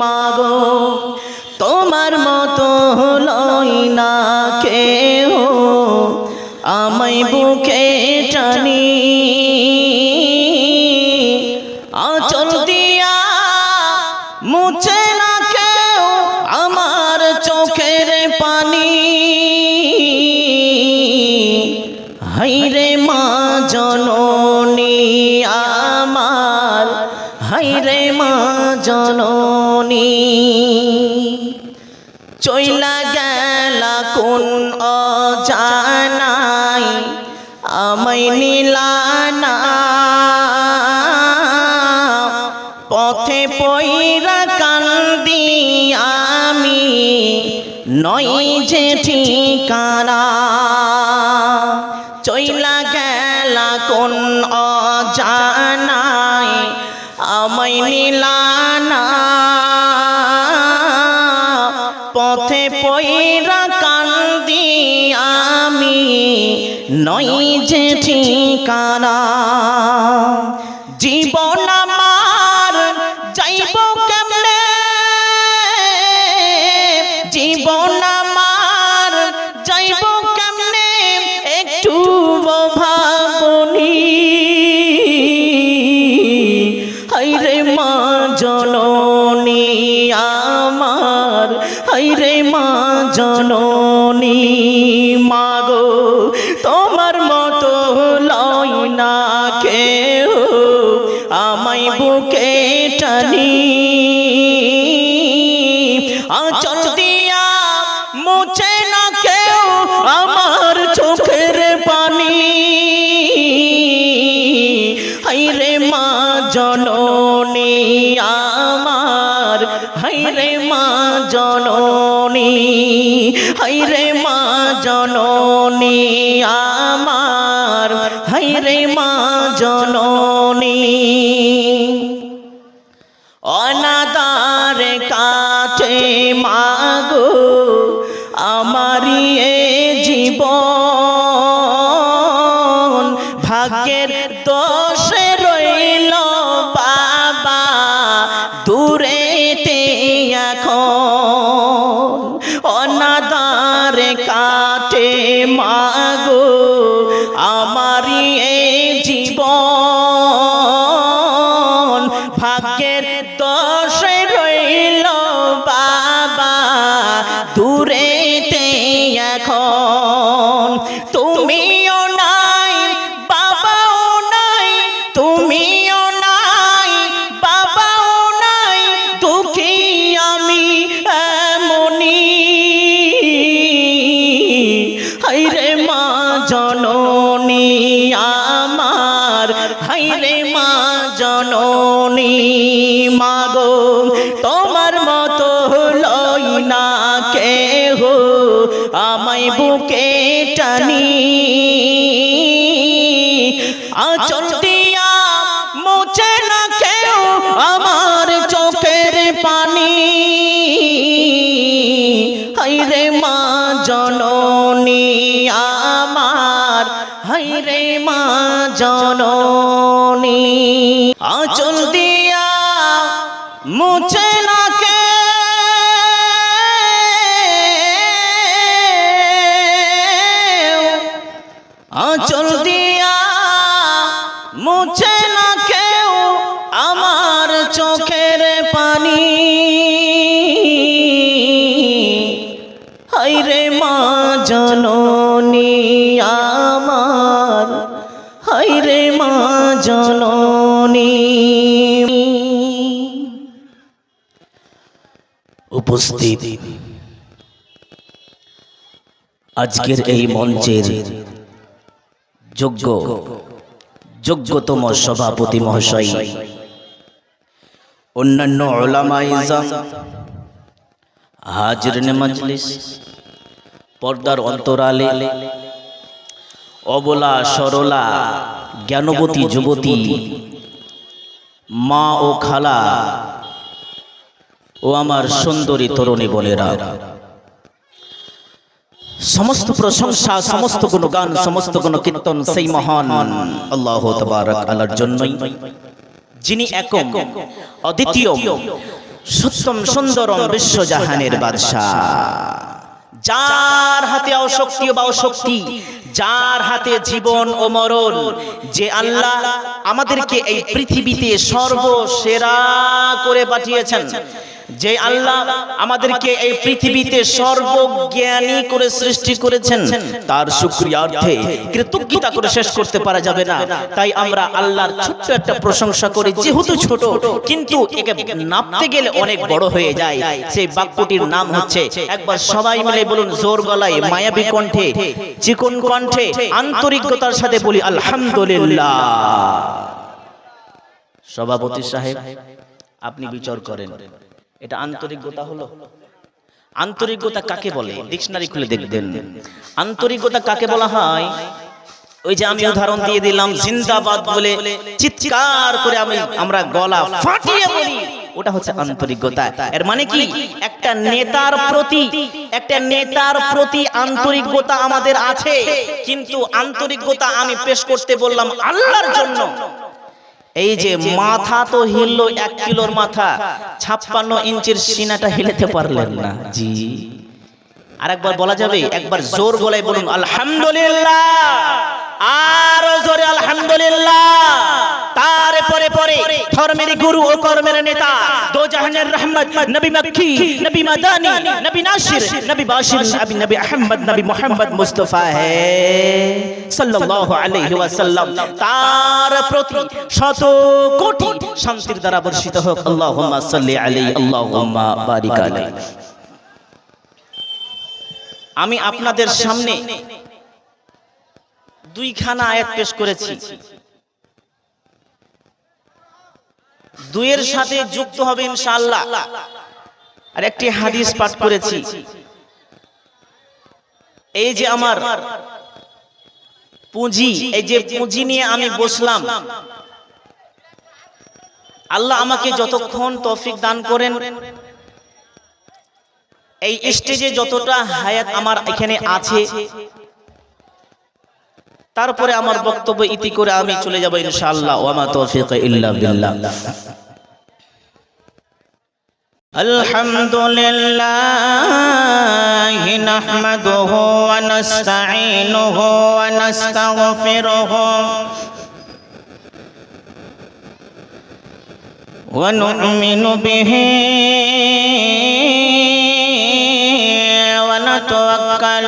মাগো, তোমার মতো লই না কেহ। আমায় বুকে টানি, আচল দিয়া মুছে না কেউ আমার চোখের পানি। হাইরে মা, জননী আমার। হাইরে মা জননী, চইলা গেলা কোন অজানাই আমায় নিলানা পথে পইরা কান্দি আমি নই যে ঠিকানা। নই যে ঠিকানা। জীবন আমার যাইব কেমনে? জীবন আমার যাইব কেমনে? একটু ভাবনি হাইরে মা জননী আমার হাইরে মা জননী। মাগো তোমার কাটে মাগো আমারি আমায় বুকে টানি। আচল দিয়া মুছে না কেউ আমার চোখের পানি। হাইরে মা জননী আমার হাইরে মা জননী। আচল দিয়া জননী আমার। হাইরে মা জননী। উপস্থিত। আজকের এই মঞ্চের যোগ্য, যোগ্যতম সভাপতি মহাশয়, অন্যান্য ওলামাইজাম হাজরিন মজলিস পর্দার অন্তরালে। অবলা, সরলা, জ্ঞানবতী যুবতী, মা ও খালা ও আমার সুন্দরী তরুণী বোনেরা। সমস্ত প্রশংসা, সমস্ত কোন গান সমস্ত গুণ কীর্তন সেই মহান আল্লাহ আল্লাহর জন্যই। যিনি একক অদ্বিতীয় সত্যম সুন্দরম বিশ্বজাহানের বাদশাহ। যার হাতে অশক্তি বা অশক্তি যার হাতে জীবন ও মরণ যে আল্লাহ আমাদেরকে এই পৃথিবীতে সর্বসেরা করে পাঠিয়েছেন। যে আল্লাহ আমাদেরকে এই পৃথিবীতে সর্বজ্ঞানী করে সৃষ্টি করেছেন, তার শুক্রিয়ার্থে কৃতজ্ঞতা করে শেষ করতে পারা যাবে না। তাই আমরা আল্লাহর ছোট্ট একটা প্রশংসা করি, যেহেতু ছোট, কিন্তু একে নাপতে গেলে অনেক বড় হয়ে যায়। সেই বাক্যটির নাম হচ্ছে, একবার সবাই মিলে বলুন জোর গলায় মায়াবী কণ্ঠে, চিকন কণ্ঠে আন্তরিকতার সাথে বলি আলহামদুলিল্লাহ। সভাপতি সাহেব, আপনি বিচার করেন। এটা আন্তরিকতা হলো। আন্তরিকতা কাকে বলে? ডিকশনারি খুলে দেখবেন। আন্তরিকতা কাকে বলা হয়? ওই যে আমি উদাহরণ দিয়ে দিলাম জিন্দাবাদ বলে চিৎকার করে আমি আমরা গলা ফাটিয়ে বলি। ওটা হচ্ছে আন্তরিকতা। এর মানে কি? একটা নেতার প্রতি একটা নেতার প্রতি আন্তরিকতা আমাদের আছে। কিন্তু আন্তরিকতা আমি পেশ করতে বললাম আল্লাহর জন্য। এই যে মাথা তো হিললো এক কিলোর মাথা। ছাপ্পান্ন ইঞ্চির সিনাটা হিলেতে পারলেন না। জি। আরেকবার বলা যাবে একবার জোর গলায় বলুন আলহামদুলিল্লাহ। আরও জোরে আলহামদুলিল্লাহ। তারপরে পরে ধর্মের গুরু ও কর্মের নেতা দো জাহানের রহমত, নবী মক্কি, নবী মাদানি, নবী নাসির, নবী বাশির, নবী নবী আহমদ, নবী মোহাম্মদ মুস্তাফা হে সাল্লাল্লাহু আলাইহি ওয়াসাল্লাম। তার প্রতি শত কোটি শান্তির দ্বারা বর্ষিত হোক। আল্লাহুম্মা সাল্লি আলাইহি, আল্লাহুম্মা বারিক আলাইহি। আমি আপনাদের সামনে দুইখানা আয়াত পেশ করেছি। দুইয়ের সাথে যুক্ত হবে ইনশাআল্লাহ। আর একটি হাদিস পাঠ করেছি। এই যে আমার পুঁজি, এই যে পুঁজি নিয়ে আমি বসলাম। আল্লাহ আমাকে যতক্ষণ তৌফিক দান করেন, এই স্টেজে যতটা হায়াত আমার এখানে আছে তারপরে আমার বক্তব্য ইতি করে আমি চলে যাব ইনশাআল্লাহ ওয়া মা তৌফিক ইল্লা বিল্লাহ الحمد لله نحمده ونستعينه ونستغفره ونؤمن به ونتوكل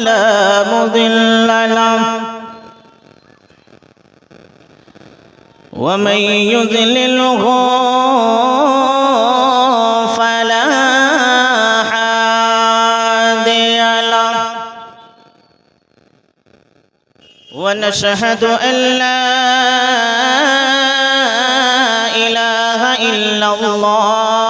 فلا مضل له. ومن يضلله فلا هادي له. ونشهد أن لا إله إلا الله.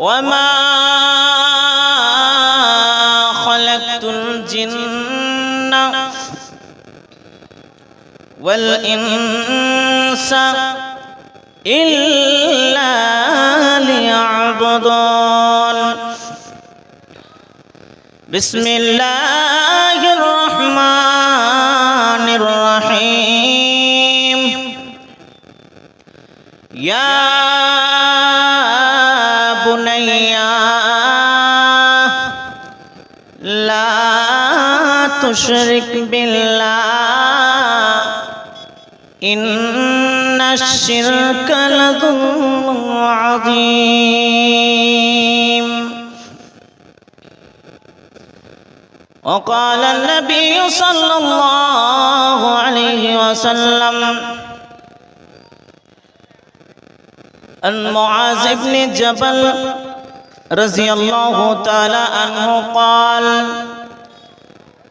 وما خلقت الجن والإنس إلا ليعبدون. بسم الله الرحمن الرحيم. تشرك بالله. إن الشرك لظلم عظيم. وقال النبي صلى الله عليه وسلم عن معاذ بن جبل رضي الله تعالى عنه قال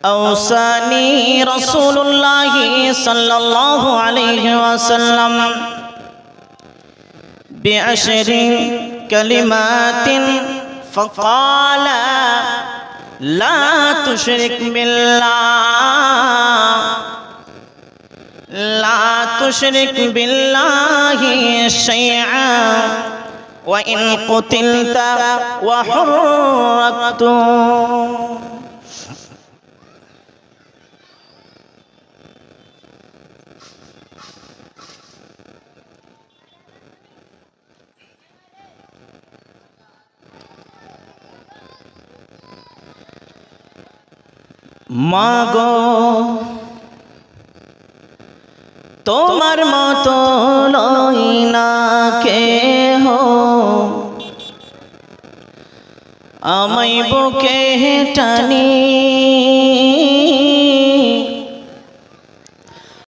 أوصاني رسول الله صلى الله عليه وسلم بعشر كلمات فقال لا تشرك بالله لا تشرك بالله شيئا وإن قتلت وحرقت মাগো তোমার মতো নই না কে হো আমায় বুকে টানি